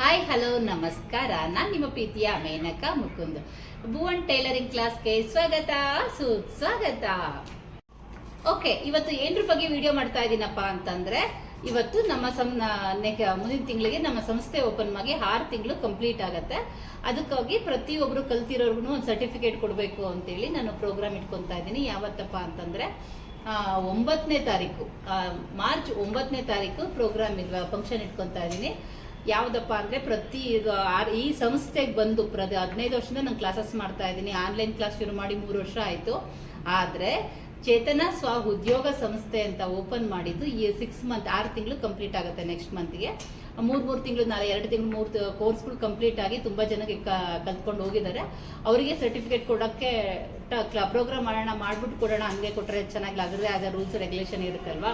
Hi hello ನಮಸ್ಕಾರ. ನಾನು ನಿಮ್ಮ ಪ್ರೀತಿಯ ಮೇನಕ ಮುಕುಂದ್. ಭುವನ್ ಟೈಲರಿಂಗ್ ಕ್ಲಾಸ್ಗೆ ಸ್ವಾಗತ. ಸುಸ್ವಾಗತ ಓಕೆ ಇವತ್ತು ಏನ್ರ ಬಗ್ಗೆ ವಿಡಿಯೋ ಮಾಡ್ತಾ ಇದ್ದೀನಪ್ಪ ಅಂತಂದ್ರೆ, ಇವತ್ತು ನಮ್ಮ ಸಂ ಮುಂದಿನ ತಿಂಗಳಿಗೆ ನಮ್ಮ ಸಂಸ್ಥೆ ಓಪನ್ ಆಗಿ ಆರು ತಿಂಗಳು ಕಂಪ್ಲೀಟ್ ಆಗುತ್ತೆ. ಅದಕ್ಕಾಗಿ ಪ್ರತಿಯೊಬ್ಬರು ಕಲ್ತಿರೋರ್ಗು ಒಂದು ಸರ್ಟಿಫಿಕೇಟ್ ಕೊಡಬೇಕು ಅಂತೇಳಿ ನಾನು ಪ್ರೋಗ್ರಾಮ್ ಇಟ್ಕೊತ ಇದ್ದೀನಿ ಯಾವತ್ತಪ್ಪ ಅಂತಂದ್ರೆ ಒಂಬತ್ತನೇ ತಾರೀಕು ಮಾರ್ಚ್ ಒಂಬತ್ತನೇ ತಾರೀಕು ಪ್ರೋಗ್ರಾಮ್ ಫಂಕ್ಷನ್ ಇಟ್ಕೊತಾ ಇದ್ದೀನಿ ಯಾವುದಪ್ಪ ಅಂದರೆ ಪ್ರತಿ ಈ ಸಂಸ್ಥೆಗೆ ಬಂದು ಪ್ರತಿ ಹದಿನೈದು ವರ್ಷದಿಂದ ನಾನು ಕ್ಲಾಸಸ್ ಮಾಡ್ತಾ ಇದ್ದೀನಿ. ಆನ್ಲೈನ್ ಕ್ಲಾಸ್ ಶುರು ಮಾಡಿ ಮೂರು ವರ್ಷ ಆಯಿತು. ಆದರೆ ಚೇತನ ಸ್ವ ಉದ್ಯೋಗ ಸಂಸ್ಥೆ ಅಂತ ಓಪನ್ ಮಾಡಿದ್ದು ಈ ಸಿಕ್ಸ್ ಮಂತ್ ಆರು ತಿಂಗಳು ಕಂಪ್ಲೀಟ್ ಆಗುತ್ತೆ ನೆಕ್ಸ್ಟ್ ಮಂತ್ಗೆ ಮೂರು ಮೂರು ತಿಂಗಳು, ನಾಳೆ ಎರಡು ತಿಂಗಳು, ಮೂರು ಕೋರ್ಸ್ಗಳು ಕಂಪ್ಲೀಟ್ ಆಗಿ ತುಂಬ ಜನಕ್ಕೆ ಕಲ್ತ್ಕೊಂಡು ಹೋಗಿದ್ದಾರೆ. ಅವರಿಗೆ ಸರ್ಟಿಫಿಕೇಟ್ ಕೊಡೋಕ್ಕೆ ಪ್ರೋಗ್ರಾಮ್ ಮಾಡೋಣ, ಮಾಡ್ಬಿಟ್ಟು ಕೊಡೋಣ, ಹಂಗೆ ಕೊಟ್ಟರೆ ಚೆನ್ನಾಗಿಲ್ಲ ಅದರದೇ ಆದ ರೂಲ್ಸ್ ರೆಗ್ಯುಲೇಷನ್ ಇರುತ್ತಲ್ವಾ?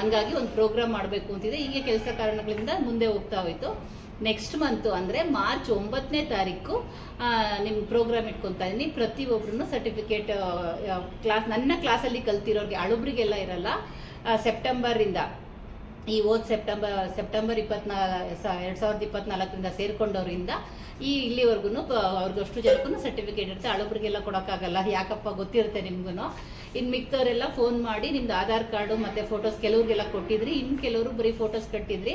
ಹಂಗಾಗಿ ಒಂದು ಪ್ರೋಗ್ರಾಮ್ ಮಾಡಬೇಕು ಅಂತಿದೆ. ಹೀಗೆ ಕೆಲಸ ಕಾರಣಗಳಿಂದ ಮುಂದೆ ಹೋಗ್ತಾ ಹೋಯ್ತು. ನೆಕ್ಸ್ಟ್ ಮಂತು ಅಂದರೆ ಮಾರ್ಚ್ ಒಂಬತ್ತನೇ ತಾರೀಕು ನಿಮ್ಮ ಪ್ರೋಗ್ರಾಮ್ ಇಟ್ಕೊತಾ ಇದ್ದೀನಿ ಪ್ರತಿಯೊಬ್ಬರೂ ಸರ್ಟಿಫಿಕೇಟ್ ಕ್ಲಾಸ್ ನನ್ನ ಕ್ಲಾಸಲ್ಲಿ ಕಲ್ತಿರೋರಿಗೆ, ಅಳುಬ್ರಿಗೆಲ್ಲ ಇರಲ್ಲ. ಸೆಪ್ಟೆಂಬರಿಂದ ಈ ಓದ್ ಸೆಪ್ಟೆಂಬರ್ ಸೆಪ್ಟೆಂಬರ್ ಇಪ್ಪತ್ನಾ ಎರಡ್ ಸಾವಿರದ ಇಪ್ಪತ್ನಾಲ್ಕರಿಂದ ಸೇರ್ಕೊಂಡವರಿಂದ ಈ ಇಲ್ಲಿವರೆಗೂ ಅವ್ರಿಗಷ್ಟು ಜನಕ್ಕೂ ಸರ್ಟಿಫಿಕೇಟ್ ಇರುತ್ತೆ. ಹಳಬ್ರಿಗೆಲ್ಲ ಕೊಡೋಕ್ಕಾಗಲ್ಲ. ಯಾಕಪ್ಪ ಗೊತ್ತಿರುತ್ತೆ ನಿಮ್ಗೂ ಇನ್ನು ಮಿಕ್ತವರೆಲ್ಲ ಫೋನ್ ಮಾಡಿ ನಿಮ್ದು ಆಧಾರ್ ಕಾರ್ಡು ಮತ್ತು ಫೋಟೋಸ್ ಕೆಲವ್ರಿಗೆಲ್ಲ ಕೊಟ್ಟಿದ್ರಿ. ಇನ್ನು ಕೆಲವರು ಬರೀ ಫೋಟೋಸ್ ಕಟ್ಟಿದ್ರಿ.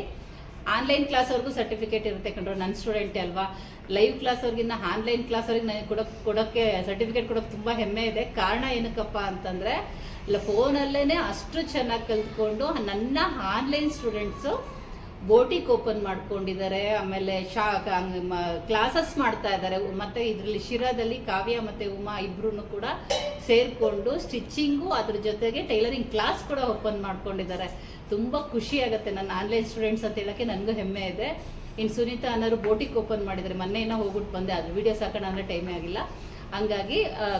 ಆನ್ಲೈನ್ ಕ್ಲಾಸ್ ಅವ್ರಿಗೂ ಸರ್ಟಿಫಿಕೇಟ್ ಇರುತ್ತೆ ಕಂಡ್ರು ನನ್ನ ಸ್ಟೂಡೆಂಟ್ ಅಲ್ವಾ? ಲೈವ್ ಕ್ಲಾಸ್ ಅವ್ರಿಗಿನ್ನ ಆನ್ಲೈನ್ ಕ್ಲಾಸ್ ಅವ್ರಿಗೆ ನನಗೆ ಕೊಡೋಕೆ ಕೊಡೋಕ್ಕೆ ಸರ್ಟಿಫಿಕೇಟ್ ಕೊಡೋಕೆ ತುಂಬ ಹೆಮ್ಮೆ ಇದೆ. ಕಾರಣ ಏನಕ್ಕಪ್ಪ ಅಂತಂದರೆ, ಇಲ್ಲ ಫೋನಲ್ಲೇ ಅಷ್ಟು ಚೆನ್ನಾಗಿ ಕಲ್ತ್ಕೊಂಡು ನನ್ನ ಆನ್ಲೈನ್ ಸ್ಟೂಡೆಂಟ್ಸು ಬೋಟಿಕ್ ಓಪನ್ ಮಾಡ್ಕೊಂಡಿದ್ದಾರೆ, ಆಮೇಲೆ ಶಾ ಕ್ಲಾಸಸ್ ಮಾಡ್ತಾ ಇದ್ದಾರೆ. ಮತ್ತೆ ಇದರಲ್ಲಿ ಶಿರಾದಲ್ಲಿ ಕಾವ್ಯ ಮತ್ತೆ ಉಮಾ ಇಬ್ರು ಕೂಡ ಸೇರಿಕೊಂಡು ಸ್ಟಿಚ್ಚಿಂಗು ಅದ್ರ ಜೊತೆಗೆ ಟೈಲರಿಂಗ್ ಕ್ಲಾಸ್ ಕೂಡ ಓಪನ್ ಮಾಡ್ಕೊಂಡಿದ್ದಾರೆ. ತುಂಬ ಖುಷಿ ಆಗುತ್ತೆ. ನನ್ನ ಆನ್ಲೈನ್ ಸ್ಟೂಡೆಂಟ್ಸ್ ಅಂತ ಹೇಳಕ್ಕೆ ನನಗೂ ಹೆಮ್ಮೆ ಇದೆ. ಇನ್ನು ಸುನೀತಾ ಅನ್ನೋರು ಬೋಟಿಕ್ ಓಪನ್ ಮಾಡಿದ್ದಾರೆ. ಮೊನ್ನೆ ಏನೋ ಹೋಗ್ಬಿಟ್ಟು ಬಂದೆ. ಅದು ವಿಡಿಯೋ ಹಾಕೋಣ ಅಂದರೆ ಟೈಮೇ ಆಗಿಲ್ಲ. ಹಂಗಾಗಿ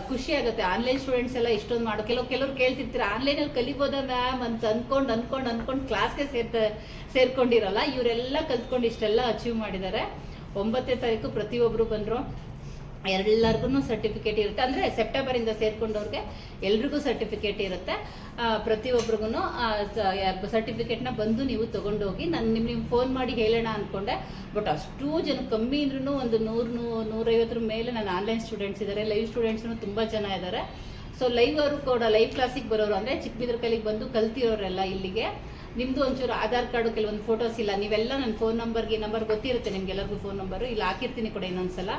ಖುಷಿ ಆಗುತ್ತೆ. ಆನ್ಲೈನ್ ಸ್ಟೂಡೆಂಟ್ಸ್ ಎಲ್ಲ ಇಷ್ಟೊಂದು ಮಾಡೋ. ಕೆಲವು, ಕೆಲವ್ರು ಕೇಳ್ತಿರ್ತೀರ ಆನ್ಲೈನಲ್ಲಿ ಕಲಿಬೋದ ಮ್ಯಾಮ್ ಅಂತ ಅನ್ಕೊಂಡು ಅಂದ್ಕೊಂಡು ಅಂದ್ಕೊಂಡು ಕ್ಲಾಸ್ಗೆ ಸೇರ್ತ, ಸೇರ್ಕೊಂಡಿರಲ್ಲ. ಇವರೆಲ್ಲ ಕಲ್ತ್ಕೊಂಡು ಇಷ್ಟೆಲ್ಲ ಅಚೀವ್ ಮಾಡಿದ್ದಾರೆ. ಒಂಬತ್ತನೇ ತಾರೀಕು ಪ್ರತಿಯೊಬ್ಬರು ಬಂದರು. ಎಲ್ಲರಿಗೂ ಸರ್ಟಿಫಿಕೇಟ್ ಇರುತ್ತೆ. ಅಂದರೆ ಸೆಪ್ಟೆಂಬರಿಂದ ಸೇರ್ಕೊಂಡವ್ರಿಗೆ ಎಲ್ರಿಗೂ ಸರ್ಟಿಫಿಕೇಟ್ ಇರುತ್ತೆ. ಪ್ರತಿಯೊಬ್ಬರಿಗೂ ಸರ್ಟಿಫಿಕೇಟ್ನ ಬಂದು ನೀವು ತೊಗೊಂಡೋಗಿ ನಾನು ನಿಮ್ಮ ನಿಮ್ಗೆ ಫೋನ್ ಮಾಡಿ ಹೇಳೋಣ ಅಂದ್ಕೊಂಡೆ ಬಟ್ ಅಷ್ಟು ಜನ ಕಮ್ಮಿ ಇದ್ರೂ ಒಂದು ನೂರು ನೂ- ನೂರೈವತ್ತರ ಮೇಲೆ ನನ್ನ ಆನ್ಲೈನ್ ಸ್ಟೂಡೆಂಟ್ಸ್ ಇದ್ದಾರೆ ಲೈವ್ ಸ್ಟೂಡೆಂಟ್ಸ್ನು ತುಂಬ ಜನ ಇದ್ದಾರೆ ಸೊ ಲೈವ್ ಅವರು ಕೂಡ ಲೈವ್ ಕ್ಲಾಸಿಗೆ ಬರೋರು ಅಂದರೆ ಚಿಕ್ಕಬಿದ್ರಕಲ್ಲಿಗೆ ಬಂದು ಕಲ್ತಿರೋರೆಲ್ಲ ಇಲ್ಲಿಗೆ. ನಿಮ್ಮದು ಒಂಚೂರು ಆಧಾರ್ ಕಾರ್ಡು ಕೆಲವೊಂದು ಫೋಟೋಸ್ ಇಲ್ಲ. ನೀವೆಲ್ಲ ನನ್ನ ಫೋನ್ ನಂಬರ್ಗೆ ನಂಬರ್ ಗೊತ್ತಿರುತ್ತೆ ನಿಮ್ಗೆಲ್ಲರಿಗೂ ಫೋನ್ ನಂಬರು ಇಲ್ಲಿ, ಹಾಕಿರ್ತೀನಿ ಕೂಡ ಇನ್ನೊಂದ್ಸಲ.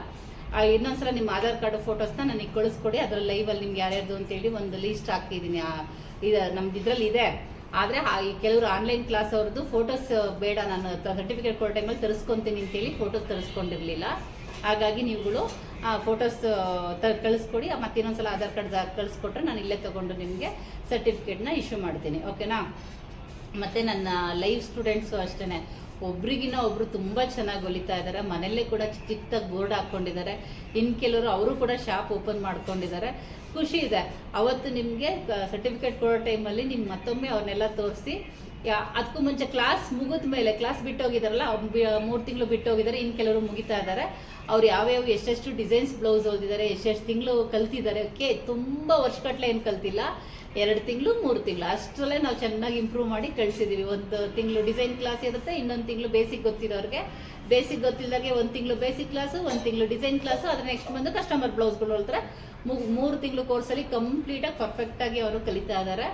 ಆ, ಇನ್ನೊಂದ್ಸಲ ನಿಮ್ಮ ಆಧಾರ್ ಕಾರ್ಡ್ ಫೋಟೋಸ್ನ ನನಗೆ ಕಳಿಸ್ಕೊಡಿ. ಅದರ ಲೈವಲ್ಲಿ ನಿಮ್ಗೆ ಯಾರ್ಯಾರ್ದು ಅಂತೇಳಿ ಒಂದು ಲೀಸ್ಟ್ ಹಾಕಿದ್ದೀನಿ. ಆ- ಇದು ನಮ್ದು ಇದರಲ್ಲಿ ಇದೆ. ಆದರೆ ಈ ಕೆಲವರು ಆನ್ಲೈನ್ ಕ್ಲಾಸ್ ಅವ್ರದ್ದು ಫೋಟೋಸ್ ಬೇಡ. ನಾನು ಸರ್ಟಿಫಿಕೇಟ್ ಕೊಡೋ ಟೈಮಲ್ಲಿ ತರಿಸ್ಕೊತೀನಿ ಅಂತೇಳಿ ಫೋಟೋಸ್ ತರಿಸ್ಕೊಂಡಿರಲಿಲ್ಲ. ಹಾಗಾಗಿ ನೀವುಗಳು ಫೋಟೋಸ್ ತ, ಕಳಿಸ್ಕೊಡಿ. ಮತ್ತೆ ಇನ್ನೊಂದ್ಸಲ ಆಧಾರ್ ಕಾರ್ಡ್ ಕಳಿಸ್ಕೊಟ್ರೆ ನಾನು ಇಲ್ಲೇ ತೊಗೊಂಡು ನಿಮಗೆ ಸರ್ಟಿಫಿಕೇಟ್ನ ಇಶ್ಯೂ ಮಾಡ್ತೀನಿ. ಓಕೆನಾ ಮತ್ತು ನನ್ನ ಲೈವ್ ಸ್ಟೂಡೆಂಟ್ಸು ಅಷ್ಟೇ ಒಬ್ರಿಗಿನ್ನ ಒಬ್ರು ತುಂಬ ಚೆನ್ನಾಗಿ ಹೊಲಿತಾ ಇದ್ದಾರೆ ಮನೆಯಲ್ಲೇ ಕೂಡ ಚಿಕ್ಕ ಚಿಕ್ಕದಾಗಿ ಬೋರ್ಡ್ ಹಾಕ್ಕೊಂಡಿದ್ದಾರೆ ಇನ್ನು ಕೆಲವರು ಅವರು ಕೂಡ ಶಾಪ್ ಓಪನ್ ಮಾಡ್ಕೊಂಡಿದ್ದಾರೆ ಖುಷಿ ಇದೆ. ಅವತ್ತು ನಿಮಗೆ ಸರ್ಟಿಫಿಕೇಟ್ ಕೊಡೋ ಟೈಮಲ್ಲಿ ನಿಮ್ಮ ಮತ್ತೊಮ್ಮೆ ಅವ್ರನ್ನೆಲ್ಲ ತೋರಿಸಿ ಅದಕ್ಕೂ ಮುಂಚೆ ಕ್ಲಾಸ್ ಮುಗಿದ ಮೇಲೆ ಕ್ಲಾಸ್ ಬಿಟ್ಟೋಗಿದಾರಲ್ಲ ಮೂರು ತಿಂಗಳು ಬಿಟ್ಟೋಗಿದ್ದಾರೆ ಇನ್ನು ಕೆಲವರು ಮುಗಿತಾ ಇದ್ದಾರೆ ಅವ್ರು ಯಾವ್ಯಾವ ಎಷ್ಟೆಷ್ಟು ಡಿಸೈನ್ಸ್ ಬ್ಲೌಸ್ ಓದಿದ್ದಾರೆ ಎಷ್ಟೆಷ್ಟು ತಿಂಗಳು ಕಲ್ತಿದ್ದಾರೆ ಓಕೆ ತುಂಬ ವರ್ಷಗಟ್ಟಲೆ ಏನು ಕಲ್ತಿಲ್ಲ. ಎರಡು ತಿಂಗಳು, ಮೂರು ತಿಂಗಳು. ಅಷ್ಟರಲ್ಲೇ ನಾವು ಚೆನ್ನಾಗಿ ಇಂಪ್ರೂವ್ ಮಾಡಿ ಕಳಿಸಿದ್ದೀವಿ ಒಂದು ತಿಂಗಳು ಡಿಸೈನ್ ಕ್ಲಾಸ್ ಇರುತ್ತೆ, ಇನ್ನೊಂದು ತಿಂಗಳು ಬೇಸಿಕ್ ಗೊತ್ತಿರೋರಿಗೆ. ಬೇಸಿಕ್ ಗೊತ್ತಿಲ್ಲದಾಗೆ ಒಂದು ತಿಂಗಳು ಬೇಸಿಕ್ ಕ್ಲಾಸು ಒಂದು ತಿಂಗಳು ಡಿಸೈನ್ ಕ್ಲಾಸು ಅದ್ರ ನೆಕ್ಸ್ಟ್ ಬಂದು ಕಸ್ಟಮರ್ ಬ್ಲೌಸ್ಗಳು ಹತ್ರ ಮೂರು ತಿಂಗಳು ಕೋರ್ಸಲ್ಲಿ ಕಂಪ್ಲೀಟಾಗಿ ಪರ್ಫೆಕ್ಟಾಗಿ ಅವರು ಕಲಿತಾ ಇದ್ದಾರೆ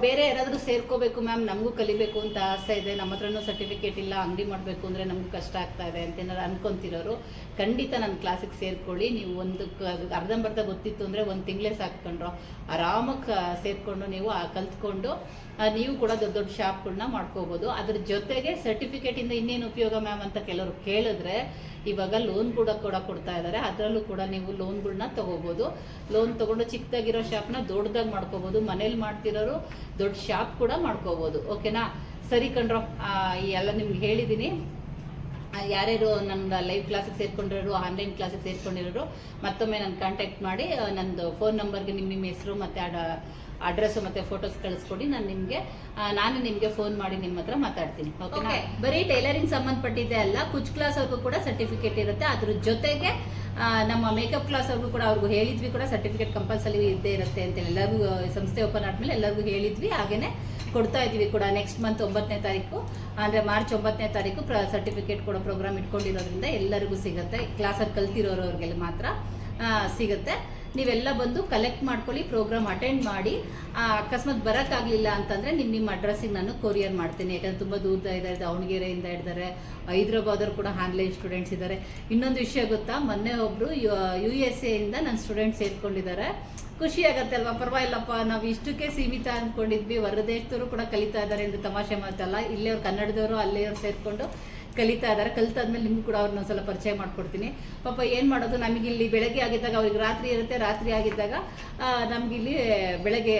ಬೇರೆ ಯಾರಾದರೂ ಸೇರ್ಕೋಬೇಕು ಮ್ಯಾಮ್, ನಮಗೂ ಕಲಿಬೇಕು ಅಂತ ಆಸೆ ಇದೆ. ನಮ್ಮ ಹತ್ರನೂ ಸರ್ಟಿಫಿಕೇಟ್ ಇಲ್ಲ, ಅಂಗಡಿ ಮಾಡಬೇಕು ಅಂದರೆ ನಮಗೂ ಕಷ್ಟ ಆಗ್ತಾ ಇದೆ ಅಂತ ಏನಾದ್ರು ಅನ್ಕೊಂತಿರೋರು, ಖಂಡಿತ ನನ್ನ ಕ್ಲಾಸಿಗೆ ಸೇರ್ಕೊಳ್ಳಿ. ನೀವು ಒಂದು ಅರ್ಧಂಬರ್ಧ ಗೊತ್ತಿತ್ತು ಅಂದರೆ ಒಂದು ತಿಂಗಳೇ ಸಾಕ್ಕೊಂಡ್ರು ಆರಾಮಾಗಿ ಸೇರಿಕೊಂಡು ನೀವು, ಆ, ಕಲ್ತ್ಕೊಂಡು ನೀವು ಕೂಡ ದೊಡ್ಡ ದೊಡ್ಡ ಶಾಪ್ಗಳನ್ನ ಮಾಡ್ಕೋಬೋದು. ಅದ್ರ ಜೊತೆಗೆ ಸರ್ಟಿಫಿಕೇಟಿಂದ ಇನ್ನೇನು ಉಪಯೋಗ ಮ್ಯಾಮ್ ಅಂತ ಕೆಲವರು ಕೇಳಿದ್ರೆ, ಇವಾಗ ಲೋನ್ ಕೂಡ ಕೂಡ ಕೊಡ್ತಾ ಇದ್ದಾರೆ ಅದರಲ್ಲೂ ಕೂಡ ನೀವು ಲೋನ್ಗಳನ್ನ ತಗೋಬೋದು. ಲೋನ್ ತಗೊಂಡು ಚಿಕ್ಕದಾಗಿರೋ ಶಾಪ್ನ ದೊಡ್ಡದಾಗಿ ಮಾಡ್ಕೋಬೋದು. ಮನೇಲಿ ಮಾಡ್ತಿರೋರು ದೊಡ್ಡ ಶಾಪ್ ಕೂಡ ಮಾಡ್ಕೋಬೋದು. ಓಕೆನಾ ಸರಿ ಕಣ್ರೋ ಎಲ್ಲ ನಿಮ್ಗೆ ಹೇಳಿದ್ದೀನಿ ಯಾರ್ಯಾರು ನನ್ನ ಲೈವ್ ಕ್ಲಾಸಿಗೆ ಸೇರ್ಕೊಂಡಿರೋರು ಆನ್ಲೈನ್ ಕ್ಲಾಸಿಗೆ ಸೇರ್ಕೊಂಡಿರೋರು, ಮತ್ತೊಮ್ಮೆ ನಾನು ಕಾಂಟ್ಯಾಕ್ಟ್ ಮಾಡಿ ನಂದು ಫೋನ್ ನಂಬರ್ಗೆ ನಿಮ್ಮ ನಿಮ್ಮ ಹೆಸರು ಮತ್ತು ಅಡ್ರೆಸ್ಸು ಮತ್ತು ಫೋಟೋಸ್ ಕಳಿಸ್ಕೊಡಿ, ನಾನು ನಿಮಗೆ ನಾನು ನಿಮಗೆ ಫೋನ್ ಮಾಡಿ ನಿಮ್ಮ ಹತ್ರ ಮಾತಾಡ್ತೀನಿ. ಓಕೆ ಬರೀ ಟೈಲರಿಂಗ್ ಸಂಬಂಧಪಟ್ಟಿದ್ದೆ ಅಲ್ಲ, ಕುಚ್ ಕ್ಲಾಸ್ ಅವ್ರಿಗೂ ಕೂಡ ಸರ್ಟಿಫಿಕೇಟ್ ಇರುತ್ತೆ. ಅದ್ರ ಜೊತೆಗೆ ನಮ್ಮ ಮೇಕಪ್ ಕ್ಲಾಸ್ ಅವ್ರಿಗೂ ಕೂಡ ಅವ್ರಿಗೂ ಹೇಳಿದ್ವಿ ಕೂಡ ಸರ್ಟಿಫಿಕೇಟ್ ಕಂಪಲ್ಸರಿ ಇದ್ದೇ ಇರುತ್ತೆ ಅಂತ ಎಲ್ಲರಿಗೂ ಸಂಸ್ಥೆ ಓಪನ್ ಆದ್ಮೇಲೆ ಎಲ್ಲರಿಗೂ ಹೇಳಿದ್ವಿ. ಹಾಗೆಯೇ ಕೊಡ್ತಾ ಇದ್ದೀವಿ ಕೂಡ ನೆಕ್ಸ್ಟ್ ಮಂತ್ ಒಂಬತ್ತನೇ ತಾರೀಕು. ಅಂದರೆ ಮಾರ್ಚ್ ಒಂಬತ್ತನೇ ತಾರೀಕು ಪ್ರ ಸರ್ಟಿಫಿಕೇಟ್ ಕೊಡೋ ಪ್ರೋಗ್ರಾಮ್ ಇಟ್ಕೊಂಡಿರೋದ್ರಿಂದ ಎಲ್ಲರಿಗೂ ಸಿಗುತ್ತೆ. ಕ್ಲಾಸಲ್ಲಿ ಕಲ್ತಿರೋರವ್ರಿಗೆಲ್ಲ ಮಾತ್ರ ಸಿಗುತ್ತೆ. ನೀವೆಲ್ಲ ಬಂದು ಕಲೆಕ್ಟ್ ಮಾಡ್ಕೊಳ್ಳಿ ಪ್ರೋಗ್ರಾಮ್ ಅಟೆಂಡ್ ಮಾಡಿ ಅಕಸ್ಮಾತ್ ಬರೋಕ್ಕಾಗಲಿಲ್ಲ ಅಂತಂದರೆ ನಿಮ್ಮ ನಿಮ್ಮ ಅಡ್ರೆಸ್ಸಿಗೆ ನಾನು ಕೊರಿಯರ್ ಮಾಡ್ತೀನಿ. ಯಾಕಂದ್ರೆ ತುಂಬ ದೂರದ ಇದ್ದಾರೆ ದಾವಣಗೆರೆಯಿಂದ ಇದ್ದಾರೆ ಹೈದ್ರಾಬಾದವ್ರು ಕೂಡ ಆನ್ಲೈನ್ ಸ್ಟೂಡೆಂಟ್ಸ್ ಇದ್ದಾರೆ ಇನ್ನೊಂದು ವಿಷಯ ಗೊತ್ತಾ, ಮೊನ್ನೆ ಒಬ್ಬರು ಯು ಎಸ್ ಎಯಿಂದ ನನ್ನ ಸ್ಟೂಡೆಂಟ್ಸ್ ಸೇರ್ಕೊಂಡಿದ್ದಾರೆ ಖುಷಿ ಆಗತ್ತೆ ಅಲ್ವಾ? ಪರವಾಗಿಲ್ಲಪ್ಪ, ನಾವು ಇಷ್ಟಕ್ಕೆ ಸೀಮಿತ ಅಂದ್ಕೊಂಡಿದ್ವಿ ಹೊರದೇಶದವರು ಕೂಡ ಕಲಿತಾ ಇದ್ದಾರೆ ಎಂದು ತಮಾಷೆ ಮಾತಲ್ಲ ಇಲ್ಲೇವ್ರು ಕನ್ನಡದವರು ಅಲ್ಲೇವ್ರು ಸೇರಿಕೊಂಡು ಕಲಿತಾ ಇದ್ದಾರೆ. ಕಲಿತಾದ್ಮೇಲೆ ನಿಮ್ಗೆ ಕೂಡ ಅವ್ರನ್ನ ಸ್ವಲ್ಪ ಪರಿಚಯ ಮಾಡ್ಕೊಡ್ತೀನಿ. ಪಾಪ ಏನು ಮಾಡೋದು? ನಮಗಿಲ್ಲಿ ಬೆಳಗ್ಗೆ ಆಗಿದ್ದಾಗ ಅವ್ರಿಗೆ ರಾತ್ರಿ ಇರುತ್ತೆ. ರಾತ್ರಿ ಆಗಿದ್ದಾಗ ನಮಗಿಲ್ಲಿ ಬೆಳಗ್ಗೆ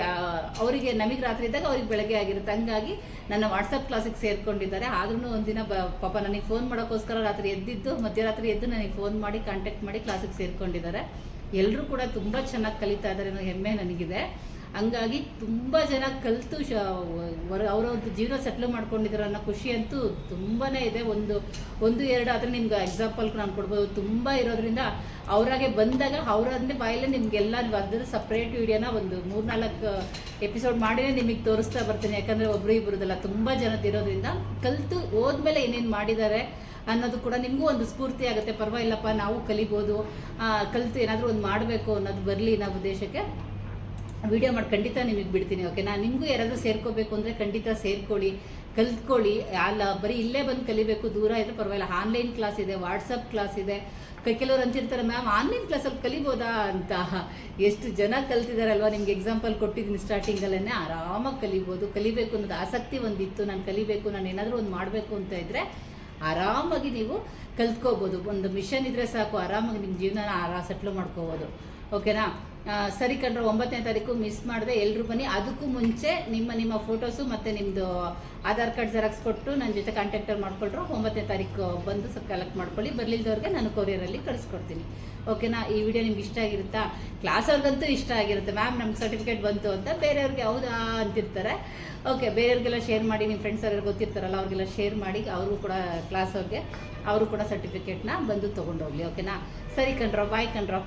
ಅವರಿಗೆ ನಮಗೆ ರಾತ್ರಿ ಇದ್ದಾಗ ಅವ್ರಿಗೆ ಬೆಳಗ್ಗೆ ಆಗಿರುತ್ತೆ. ಹಂಗಾಗಿ ನನ್ನ ವಾಟ್ಸಪ್ ಕ್ಲಾಸಿಗೆ ಸೇರ್ಕೊಂಡಿದ್ದಾರೆ. ಆದ್ರೂ ಒಂದಿನ ಬ, ಪಾಪ ನನಗೆ ಫೋನ್ ಮಾಡೋಕ್ಕೋಸ್ಕರ ರಾತ್ರಿ ಎದ್ದಿದ್ದು, ಮಧ್ಯರಾತ್ರಿ ಎದ್ದು ನನಗೆ ಫೋನ್ ಮಾಡಿ ಕಾಂಟ್ಯಾಕ್ಟ್ ಮಾಡಿ ಕ್ಲಾಸಿಗೆ ಸೇರ್ಕೊಂಡಿದ್ದಾರೆ. ಎಲ್ಲರೂ ಕೂಡ ತುಂಬ ಚೆನ್ನಾಗಿ ಕಲಿತಾ ಇದ್ದಾರೆ ಅನ್ನೋ ಹೆಮ್ಮೆ ನನಗಿದೆ. ಹಂಗಾಗಿ ತುಂಬ ಜನ ಕಲಿತು ಶ ಅವರವ್ರದ್ದು ಜೀವನ ಸೆಟ್ಲ್ ಮಾಡ್ಕೊಂಡಿದ್ದಾರೆ ಅನ್ನೋ ಖುಷಿ ಅಂತೂ ತುಂಬಾ ಇದೆ. ಒಂದು ಒಂದು, ಎರಡು ಆದರೆ ನಿಮ್ಗೆ ಎಕ್ಸಾಂಪಲ್ ನಾನು ಕೊಡ್ಬೋದು. ತುಂಬ ಇರೋದ್ರಿಂದ ಅವರಾಗೆ ಬಂದಾಗ ಅವರನ್ನೇ ಬಾಯಲ್ಲೇ ನಿಮಗೆಲ್ಲ ಅದ್ರ ಸಪ್ರೇಟ್ ವಿಡಿಯೋನ ಒಂದು ಮೂರ್ನಾಲ್ಕು ಎಪಿಸೋಡ್ ಮಾಡಿನೇ ನಿಮಗೆ ತೋರಿಸ್ತಾ ಬರ್ತೀನಿ. ಯಾಕಂದರೆ ಒಬ್ಬರು ಇಬ್ಬರದಲ್ಲ ತುಂಬ ಜನದಿರೋದ್ರಿಂದ ಕಲಿತು ಹೋದ್ಮೇಲೆ ಏನೇನು ಮಾಡಿದ್ದಾರೆ ಅನ್ನೋದು ಕೂಡ ನಿಮಗೂ ಒಂದು ಸ್ಫೂರ್ತಿ ಆಗುತ್ತೆ. ಪರವಾಗಿಲ್ಲಪ್ಪ, ನಾವು ಕಲಿಬೋದು. ಕಲಿತು ಏನಾದರೂ ಒಂದು ಮಾಡಬೇಕು ಅನ್ನೋದು ಬರಲಿ ನಾವು ಉದ್ದೇಶಕ್ಕೆ. ವಿಡಿಯೋ ಮಾಡಿ ಖಂಡಿತ ನಿಮಗೆ ಬಿಡ್ತೀನಿ ಓಕೆ ನಾನು ನಿಮಗೂ ಯಾರಾದರೂ ಸೇರ್ಕೋಬೇಕು ಅಂದರೆ ಖಂಡಿತ ಸೇರ್ಕೊಳ್ಳಿ, ಕಲ್ತ್ಕೊಳ್ಳಿ. ಅಲ್ಲ, ಬರೀ ಇಲ್ಲೇ ಬಂದು ಕಲಿಬೇಕು, ದೂರ ಇದ್ರೆ ಪರವಾಗಿಲ್ಲ. ಆನ್ಲೈನ್ ಕ್ಲಾಸ್ ಇದೆ ವಾಟ್ಸಪ್ ಕ್ಲಾಸ್ ಇದೆ. ಕೈ ಕೆಲವ್ರು ಅಂತಿರ್ತಾರೆ ಮ್ಯಾಮ್ ಆನ್ಲೈನ್ ಕ್ಲಾಸಲ್ಲಿ ಕಲಿಬೋದಾ? ಅಂತ. ಎಷ್ಟು ಜನ ಕಲ್ತಿದಾರಲ್ವ? ನಿಮ್ಗೆ ಎಕ್ಸಾಂಪಲ್ ಕೊಟ್ಟಿದ್ದೀನಿ ಸ್ಟಾರ್ಟಿಂಗಲ್ಲೇ ಆರಾಮಾಗಿ ಕಲಿಬೋದು. ಕಲಿಬೇಕು ಅನ್ನೋದು ಆಸಕ್ತಿ ಒಂದಿತ್ತು. ನಾನು ಕಲಿಬೇಕು, ನಾನು ಏನಾದರೂ ಒಂದು ಮಾಡಬೇಕು ಅಂತ ಇದ್ದರೆ ಆರಾಮಾಗಿ ನೀವು ಕಲ್ತ್ಕೋಬೋದು. ಒಂದು ಮಿಷನ್ ಇದ್ರೆ ಸಾಕು. ಆರಾಮಾಗಿ ನಿಮ್ಮ ಜೀವನ ಆರಾ ಸೆಟ್ಲ್ ಮಾಡ್ಕೋಬೋದು. ಓಕೆನಾ ಸರಿ ಕಂಡ್ರೆ ಒಂಬತ್ತನೇ ತಾರೀಕು ಮಿಸ್ ಮಾಡಿದೆ ಎಲ್ಲರೂ ಬನ್ನಿ. ಅದಕ್ಕೂ ಮುಂಚೆ ನಿಮ್ಮ ನಿಮ್ಮ ಫೋಟೋಸು ಮತ್ತು ನಿಮ್ಮದು ಆಧಾರ್ ಕಾರ್ಡ್ ಜೆರಾಕ್ಸ್ ಕೊಟ್ಟು ನನ್ನ ಜೊತೆ ಕಾಂಟ್ಯಾಕ್ಟರ್ ಮಾಡ್ಕೊಳ್ರು. ಒಂಬತ್ತನೇ ತಾರೀಕು ಬಂದು ಸ್ವಲ್ಪ ಕಲೆಕ್ಟ್ ಮಾಡ್ಕೊಳ್ಳಿ. ಬರಲಿಲ್ದವ್ರಿಗೆ ನಾನು ಕೊರಿಯರಲ್ಲಿ ಕಳಿಸ್ಕೊಡ್ತೀನಿ. ಓಕೆನಾ? ಈ ವಿಡಿಯೋ ನಿಮ್ಗೆ ಇಷ್ಟ ಆಗಿರುತ್ತಾ? ಕ್ಲಾಸ್ ಅವ್ರಿಗಂತೂ ಇಷ್ಟ ಆಗಿರುತ್ತೆ. ಮ್ಯಾಮ್ ನಮ್ಗೆ ಸರ್ಟಿಫಿಕೇಟ್ ಬಂತು ಅಂತ ಬೇರೆಯವ್ರಿಗೆ ಹೌದಾ ಅಂತಿರ್ತಾರೆ. ಓಕೆ, ಬೇರೆಯವ್ರಿಗೆಲ್ಲ ಶೇರ್ ಮಾಡಿ ನಿಮ್ಮ ಫ್ರೆಂಡ್ಸ್ ಅವ್ರಿಗೆ ಗೊತ್ತಿರ್ತಾರಲ್ಲ, ಅವ್ರಿಗೆಲ್ಲ ಶೇರ್ ಮಾಡಿ ಅವರು ಕೂಡ ಕ್ಲಾಸ್ ಅವ್ರಿಗೆ ಅವರು ಕೂಡ ಸರ್ಟಿಫಿಕೇಟ್ನ ಬಂದು ತೊಗೊಂಡೋಗ್ಲಿ ಓಕೆನಾ? ಸರಿ ಕಣ್ರೋ ಬಾಯ್ ಕಣ್ರೋ.